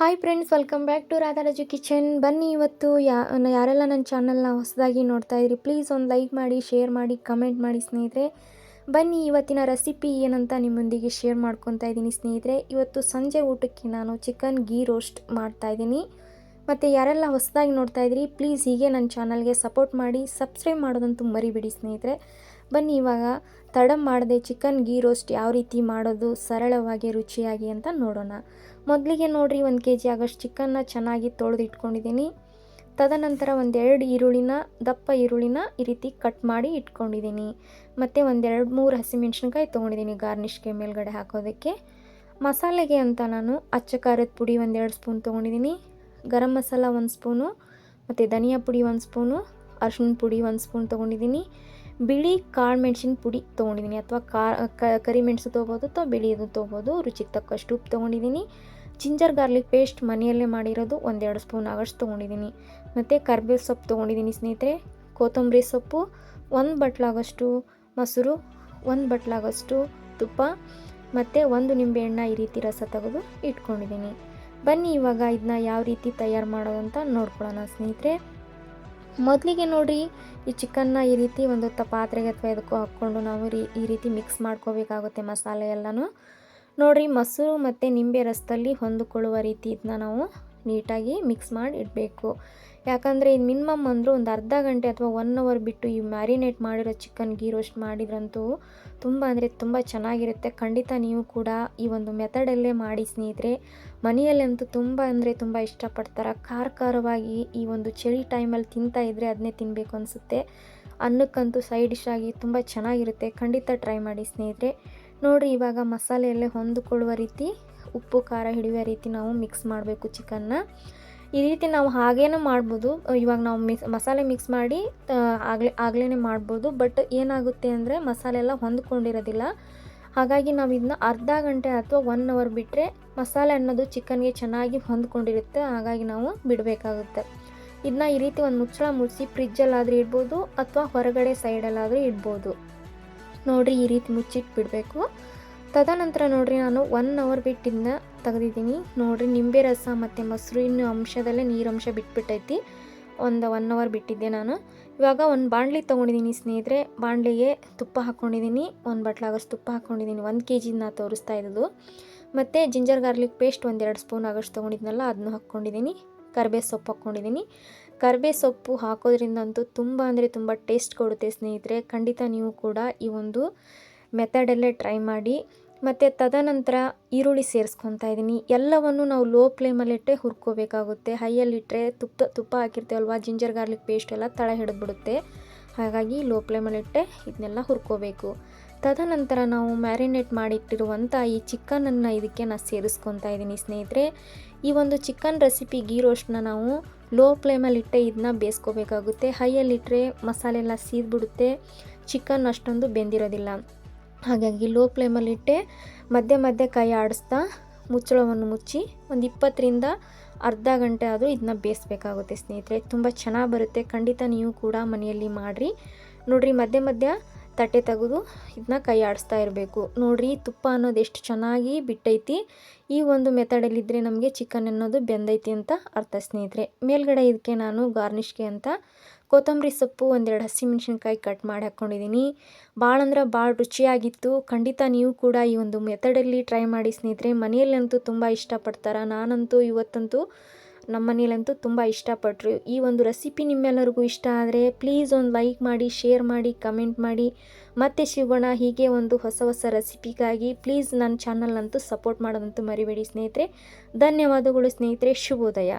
Hi friends welcome back to Radharaju kitchen ಬನ್ನಿ ಇವತ್ತು ಯಾ ಯಾರೆಲ್ಲ ನನ್ನ ಚಾನಲ್ನ ಹೊಸದಾಗಿ ನೋಡ್ತಾ ಇದ್ರಿ ಪ್ಲೀಸ್ ಒಂದು ಲೈಕ್ ಮಾಡಿ ಶೇರ್ ಮಾಡಿ ಕಮೆಂಟ್ ಮಾಡಿ ಸ್ನೇಹಿತರೆ. ಬನ್ನಿ ಇವತ್ತಿನ ರೆಸಿಪಿ ಏನಂತ ನಿಮ್ಮೊಂದಿಗೆ ಶೇರ್ ಮಾಡ್ಕೊತಾ ಇದ್ದೀನಿ ಸ್ನೇಹಿತರೆ. ಇವತ್ತು ಸಂಜೆ ಊಟಕ್ಕೆ ನಾನು ಚಿಕನ್ ಗೀ ರೋಸ್ಟ್ ಮಾಡ್ತಾ ಇದ್ದೀನಿ. ಮತ್ತು ಯಾರೆಲ್ಲ ಹೊಸದಾಗಿ ನೋಡ್ತಾ ಇದ್ರಿ ಪ್ಲೀಸ್ ಹೀಗೆ ನನ್ನ ಚಾನಲ್ಗೆ ಸಪೋರ್ಟ್ ಮಾಡಿ ಸಬ್ಸ್ಕ್ರೈಬ್ ಮಾಡೋದಂತೂ ಮರಿಬೇಡಿ ಸ್ನೇಹಿತರೆ. ಬನ್ನಿ, ಇವಾಗ ತಡ ಮಾಡದೆ ಚಿಕನ್ ಗೀ ರೋಸ್ಟ್ ಯಾವ ರೀತಿ ಮಾಡೋದು, ಸರಳವಾಗಿ, ರುಚಿಯಾಗಿ ಅಂತ ನೋಡೋಣ. ಮೊದಲಿಗೆ ನೋಡಿರಿ, ಒಂದು ಕೆ ಜಿ ಆಗೋಷ್ಟು ಚಿಕನ್ನ ಚೆನ್ನಾಗಿ ತೊಳೆದು ಇಟ್ಕೊಂಡಿದ್ದೀನಿ ತದನಂತರ ಒಂದೆರಡು ಈರುಳ್ಳಿನ, ದಪ್ಪ ಈರುಳ್ಳಿನ ಈ ರೀತಿ ಕಟ್ ಮಾಡಿ ಇಟ್ಕೊಂಡಿದ್ದೀನಿ. ಮತ್ತು ಒಂದೆರಡು ಮೂರು ಹಸಿಮೆಣ್ಸಿನ್ಕಾಯಿ ತೊಗೊಂಡಿದ್ದೀನಿ ಗಾರ್ನಿಷ್ಗೆ ಮೇಲ್ಗಡೆ ಹಾಕೋದಕ್ಕೆ. ಮಸಾಲೆಗೆ ಅಂತ ನಾನು ಅಚ್ಚ ಖಾರದ ಪುಡಿ ಒಂದೆರಡು ಸ್ಪೂನ್ ತೊಗೊಂಡಿದ್ದೀನಿ. ಗರಂ ಮಸಾಲ ಒಂದು ಸ್ಪೂನು, ಮತ್ತು ಧನಿಯಾ ಪುಡಿ ಒಂದು ಸ್ಪೂನು, ಅರ್ಶಿಣ ಪುಡಿ ಒಂದು ಸ್ಪೂನ್ ತೊಗೊಂಡಿದ್ದೀನಿ. ಬಿಳಿ ಕಾಳು ಮೆಣಸಿನ ಪುಡಿ ತೊಗೊಂಡಿದ್ದೀನಿ ಅಥವಾ ಕಾ ಕರಿಮೆಣಸು ತೊಗೋಬೋದು ಅಥವಾ ಬಿಳಿದು ತೊಗೋಬೋದು. ರುಚಿಗೆ ತಕ್ಕಷ್ಟು ಉಪ್ಪು ತೊಗೊಂಡಿದ್ದೀನಿ. ಜಿಂಜರ್ ಗಾರ್ಲಿಕ್ ಪೇಸ್ಟ್ ಮನೆಯಲ್ಲೇ ಮಾಡಿರೋದು ಒಂದೆರಡು ಸ್ಪೂನ್ ಆಗೋಷ್ಟು ತೊಗೊಂಡಿದ್ದೀನಿ. ಮತ್ತು ಕರ್ಬೇವು ಸೊಪ್ಪು ತೊಗೊಂಡಿದ್ದೀನಿ ಸ್ನೇಹಿತರೆ. ಕೊತ್ತಂಬರಿ ಸೊಪ್ಪು, ಒಂದು ಬಟ್ಲಾಗಷ್ಟು ಮೊಸರು, ಒಂದು ಬಟ್ಲಾಗಷ್ಟು ತುಪ್ಪ, ಮತ್ತು ಒಂದು ನಿಂಬೆಹಣ್ಣ ಈ ರೀತಿ ರಸ ತೆಗೆದು ಇಟ್ಕೊಂಡಿದ್ದೀನಿ. ಬನ್ನಿ ಇವಾಗ ಇದನ್ನ ಯಾವ ರೀತಿ ತಯಾರು ಮಾಡೋದಂತ ನೋಡ್ಕೊಳ್ಳೋಣ ಸ್ನೇಹಿತರೆ. ಮೊದಲಿಗೆ ನೋಡಿರಿ ಈ ಚಿಕನ್ನ ಈ ರೀತಿ ಒಂದು ಪಾತ್ರೆಗೆ ಅಥವಾ ಇದಕ್ಕೂ ಹಾಕ್ಕೊಂಡು ನಾವು ರೀ ಈ ರೀತಿ ಮಿಕ್ಸ್ ಮಾಡ್ಕೋಬೇಕಾಗುತ್ತೆ ಮಸಾಲೆ ಎಲ್ಲನೂ. ನೋಡಿರಿ, ಮೊಸರು ಮತ್ತು ನಿಂಬೆ ರಸದಲ್ಲಿ ಹೊಂದಿಕೊಳ್ಳುವ ರೀತಿ ಇದನ್ನ ನಾವು ನೀಟಾಗಿ ಮಿಕ್ಸ್ ಮಾಡಿ ಇಡಬೇಕು. ಯಾಕಂದರೆ ಇದು ಮಿನಿಮಮ್ ಅಂದರೂ ಒಂದು ಅರ್ಧ ಗಂಟೆ ಅಥವಾ ಒನ್ ಅವರ್ ಬಿಟ್ಟು ಈ ಮ್ಯಾರಿನೇಟ್ ಮಾಡಿರೋ ಚಿಕನ್ ಗೀ ರೋಸ್ಟ್ ಮಾಡಿದ್ರಂತೂ ತುಂಬ ಅಂದರೆ ತುಂಬ ಚೆನ್ನಾಗಿರುತ್ತೆ. ಖಂಡಿತ ನೀವು ಕೂಡ ಈ ಒಂದು ಮೆಥಡಲ್ಲೇ ಮಾಡಿ ಸ್ನೇಹಿತರೆ. ಮನೆಯಲ್ಲಂತೂ ತುಂಬ ಅಂದರೆ ತುಂಬ ಇಷ್ಟಪಡ್ತಾರೆ. ಖಾರ ಖಾರವಾಗಿ ಈ ಒಂದು ಚಳಿ ಟೈಮಲ್ಲಿ ತಿಂತಾ ಇದ್ದರೆ ಅದನ್ನೇ ತಿನ್ನಬೇಕು ಅನಿಸುತ್ತೆ. ಅನ್ನಕ್ಕಂತೂ ಸೈಡ್ ಡಿಶ್ ಆಗಿ ತುಂಬ ಚೆನ್ನಾಗಿರುತ್ತೆ. ಖಂಡಿತ ಟ್ರೈ ಮಾಡಿ ಸ್ನೇಹಿತರೆ. ನೋಡಿರಿ ಇವಾಗ ಮಸಾಲೆಯಲ್ಲೇ ಹೊಂದಿಕೊಳ್ಳುವ ರೀತಿ ಉಪ್ಪು, ಖಾರ ಹಿಡಿಯುವ ರೀತಿ ನಾವು ಮಿಕ್ಸ್ ಮಾಡಬೇಕು ಚಿಕನ್ನ ಈ ರೀತಿ ನಾವು ಹಾಗೇನೂ ಮಾಡ್ಬೋದು. ಇವಾಗ ನಾವು ಮಿಕ್ಸ್ ಮಸಾಲೆ ಮಿಕ್ಸ್ ಮಾಡಿ ಆಗಲೇ ಆಗಲೇ ಮಾಡ್ಬೋದು. ಬಟ್ ಏನಾಗುತ್ತೆ ಅಂದರೆ ಮಸಾಲೆ ಎಲ್ಲ ಹೊಂದ್ಕೊಂಡಿರೋದಿಲ್ಲ. ಹಾಗಾಗಿ ನಾವು ಇದನ್ನ ಅರ್ಧ ಗಂಟೆ ಅಥವಾ ಒನ್ ಅವರ್ ಬಿಟ್ಟರೆ ಮಸಾಲೆ ಅನ್ನೋದು ಚಿಕನ್ಗೆ ಚೆನ್ನಾಗಿ ಹೊಂದ್ಕೊಂಡಿರುತ್ತೆ. ಹಾಗಾಗಿ ನಾವು ಬಿಡಬೇಕಾಗುತ್ತೆ. ಇದನ್ನ ಈ ರೀತಿ ಒಂದು ಮುಚ್ಚಳ ಮುಚ್ಚಿ ಫ್ರಿಜ್ಜಲ್ಲಾದರೂ ಇಡ್ಬೋದು ಅಥವಾ ಹೊರಗಡೆ ಸೈಡಲ್ಲಾದರೂ ಇಡ್ಬೋದು. ನೋಡಿರಿ ಈ ರೀತಿ ಮುಚ್ಚಿಟ್ಟು ಬಿಡಬೇಕು ತದನಂತರ ನೋಡಿರಿ ನಾನು ಒನ್ ಅವರ್ ಬಿಟ್ಟಿದ್ದನ್ನ ತೆಗೆದಿದ್ದೀನಿ. ನೋಡಿರಿ ನಿಂಬೆ ರಸ ಮತ್ತು ಮೊಸರಿನ ಅಂಶದಲ್ಲೇ ನೀರಂಶ ಬಿಟ್ಬಿಟ್ಟೈತಿ. ಒಂದು ಒನ್ ಅವರ್ ಬಿಟ್ಟಿದ್ದೆ ನಾನು. ಇವಾಗ ಒಂದು ಬಾಣಲಿ ತೊಗೊಂಡಿದ್ದೀನಿ ಸ್ನೇಹಿತರೆ. ಬಾಣಲಿಗೆ ತುಪ್ಪ ಹಾಕ್ಕೊಂಡಿದ್ದೀನಿ ಒಂದು ಬಟ್ಲಾಗಷ್ಟು ತುಪ್ಪ ಹಾಕ್ಕೊಂಡಿದ್ದೀನಿ ಒಂದು ಕೆ ಜಿನ ತೋರಿಸ್ತಾ ಇದ್ದು ಮತ್ತು ಜಿಂಜರ್ ಗಾರ್ಲಿಕ್ ಪೇಸ್ಟ್ ಒಂದೆರಡು ಸ್ಪೂನ್ ಆಗಷ್ಟು ತೊಗೊಂಡಿದ್ನಲ್ಲ ಅದನ್ನು ಹಾಕ್ಕೊಂಡಿದ್ದೀನಿ ಕರ್ಬೇ ಸೊಪ್ಪು ಹಾಕ್ಕೊಂಡಿದ್ದೀನಿ ಕರ್ಬೇ ಸೊಪ್ಪು ಹಾಕೋದ್ರಿಂದಂತೂ ತುಂಬ ಅಂದರೆ ತುಂಬ ಟೇಸ್ಟ್ ಕೊಡುತ್ತೆ ಸ್ನೇಹಿತರೆ. ಖಂಡಿತ ನೀವು ಕೂಡ ಈ ಒಂದು ಮೆಥಡಲ್ಲೇ ಟ್ರೈ ಮಾಡಿ. ಮತ್ತು ತದನಂತರ ಈರುಳ್ಳಿ ಸೇರಿಸ್ಕೊತಾ ಇದ್ದೀನಿ. ಎಲ್ಲವನ್ನು ನಾವು ಲೋ ಫ್ಲೇಮಲ್ಲಿಟ್ಟೆ ಹುರ್ಕೋಬೇಕಾಗುತ್ತೆ. ಹೈಯಲ್ಲಿಟ್ಟರೆ ತುಪ್ಪ ತುಪ್ಪ ಹಾಕಿರ್ತೀವಲ್ವ ಜಿಂಜರ್ ಗಾರ್ಲಿಕ್ ಪೇಸ್ಟ್ ಎಲ್ಲ ತಳ ಹಿಡಿದ್ಬಿಡುತ್ತೆ. ಹಾಗಾಗಿ ಲೋ ಫ್ಲೇಮಲ್ಲಿಟ್ಟೆ ಇದನ್ನೆಲ್ಲ ಹುರ್ಕೋಬೇಕು. ತದನಂತರ ನಾವು ಮ್ಯಾರಿನೇಟ್ ಮಾಡಿಟ್ಟಿರುವಂಥ ಈ ಚಿಕನನ್ನು ಇದಕ್ಕೆ ನಾನು ಸೇರಿಸ್ಕೊತಾ ಇದ್ದೀನಿ ಸ್ನೇಹಿತರೆ. ಈ ಒಂದು ಚಿಕನ್ ರೆಸಿಪಿ ಗೀ ರೋಸ್ಟ್ನ ನಾವು ಲೋ ಫ್ಲೇಮಲ್ಲಿಟ್ಟೆ ಇದನ್ನ ಬೇಯಿಸ್ಕೋಬೇಕಾಗುತ್ತೆ. ಹೈಯಲ್ಲಿಟ್ಟರೆ ಮಸಾಲೆ ಎಲ್ಲ ಸೀದ್ಬಿಡುತ್ತೆ. ಚಿಕನ್ ಅಷ್ಟೊಂದು ಬೆಂದಿರೋದಿಲ್ಲ. ಹಾಗಾಗಿ ಲೋ ಫ್ಲೇಮಲ್ಲಿಟ್ಟೆ ಮಧ್ಯೆ ಮಧ್ಯೆ ಕೈ ಆಡಿಸ್ತಾ ಮುಚ್ಚಳವನ್ನು ಮುಚ್ಚಿ ಒಂದು ಇಪ್ಪತ್ತರಿಂದ ಅರ್ಧ ಗಂಟೆ ಆದರೂ ಇದನ್ನ ಬೇಯಿಸ್ಬೇಕಾಗುತ್ತೆ ಸ್ನೇಹಿತರೆ. ತುಂಬ ಚೆನ್ನಾಗಿ ಬರುತ್ತೆ. ಖಂಡಿತ ನೀವು ಕೂಡ ಮನೆಯಲ್ಲಿ ಮಾಡಿರಿ. ನೋಡಿರಿ ಮಧ್ಯೆ ಮಧ್ಯ ತಟ್ಟೆ ತೆಗೆದು ಇದನ್ನ ಕೈ ಆಡಿಸ್ತಾ ಇರಬೇಕು. ನೋಡಿರಿ, ತುಪ್ಪ ಅನ್ನೋದು ಎಷ್ಟು ಚೆನ್ನಾಗಿ ಬಿಟ್ಟೈತಿ. ಈ ಒಂದು ಮೆಥಡಲ್ಲಿದ್ದರೆ ನಮಗೆ ಚಿಕನ್ ಅನ್ನೋದು ಬೆಂದೈತಿ ಅಂತ ಅರ್ಥ ಸ್ನೇಹಿತರೆ. ಮೇಲ್ಗಡೆ ಇದಕ್ಕೆ ನಾನು ಗಾರ್ನಿಷ್ಗೆ ಅಂತ ಕೊತ್ತಂಬರಿ ಸೊಪ್ಪು ಒಂದೆರಡು ಹಸಿಮೆಣ್ಸಿನ್ಕಾಯಿ ಕಟ್ ಮಾಡಿ ಹಾಕ್ಕೊಂಡಿದ್ದೀನಿ ಭಾಳ ಅಂದ್ರೆ ಭಾಳ ರುಚಿಯಾಗಿತ್ತು. ಖಂಡಿತ ನೀವು ಕೂಡ ಈ ಒಂದು ಮೆಥಡಲ್ಲಿ ಟ್ರೈ ಮಾಡಿ ಸ್ನೇಹಿತರೆ. ಮನೆಯಲ್ಲಂತೂ ತುಂಬ ಇಷ್ಟಪಡ್ತಾರೆ. ನಾನಂತೂ ಇವತ್ತಂತೂ ನಮ್ಮ ಮನೇಲಂತೂ ತುಂಬ ಇಷ್ಟಪಟ್ಟರು. ಈ ಒಂದು ರೆಸಿಪಿ ನಿಮ್ಮೆಲ್ಲರಿಗೂ ಇಷ್ಟ ಆದರೆ ಪ್ಲೀಸ್ ಒಂದು ಲೈಕ್ ಮಾಡಿ ಶೇರ್ ಮಾಡಿ ಕಮೆಂಟ್ ಮಾಡಿ. ಮತ್ತೆ ಸಿಗೋಣ ಹೀಗೆ ಒಂದು ಹೊಸ ಹೊಸ ರೆಸಿಪಿಗಾಗಿ ಪ್ಲೀಸ್ ನನ್ನ ಚಾನಲ್ನಂತೂ ಸಪೋರ್ಟ್ ಮಾಡೋದಂತೂ ಮರಿಬೇಡಿ ಸ್ನೇಹಿತರೆ. ಧನ್ಯವಾದಗಳು ಸ್ನೇಹಿತರೆ. ಶುಭೋದಯ.